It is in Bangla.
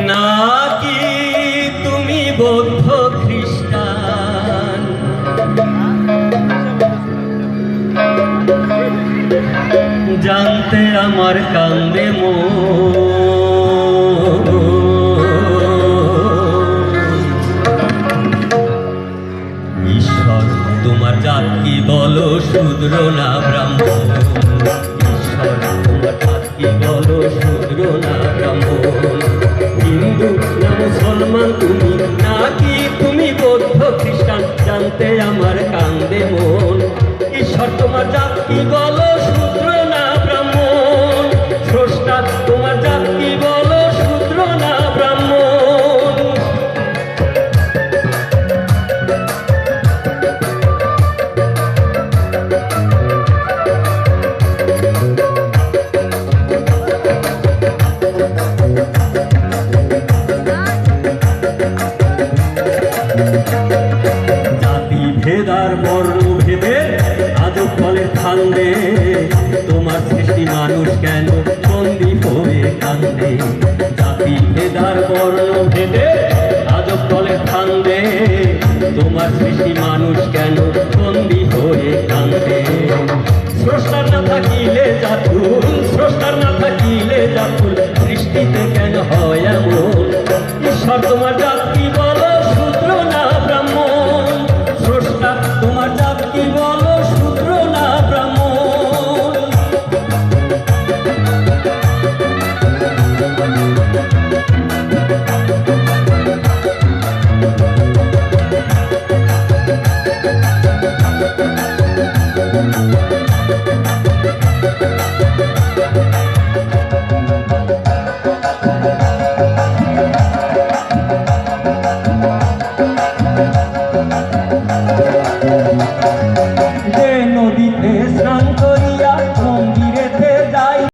নাকি তুমি বৌদ্ধ খ্রিস্টান? জানতে আমার কান্দে ঈশ্বর তোমার জাত বলো? শূদ্র না ব্রাহ্মণ। জানতে আমার কান্দে মন। ঈশ্বর তোমার জাত বলো শূদ্র না ব্রাহ্মণ? স্রষ্টা তোমার জাত বলো শূদ্র না ব্রাহ্মণ? জাতি তার বর্ণ ভেবে আজও ফলে থানবে তোমার সৃষ্টি মানুষ কেন বন্দি হয়ে কান্দে? জাতি ভেদার বর্ণ ভেবে আজও ফলে থানবে তোমার সৃষ্টি মানুষ কেন বন্দি হয়ে কান্দে? স্রষ্টার না থাকিলে যাতুন স্রষ্টার না থাকিলে যাতুন সৃষ্টিতে কেন হয় এমন? ঈশ্বর তোমার জাতি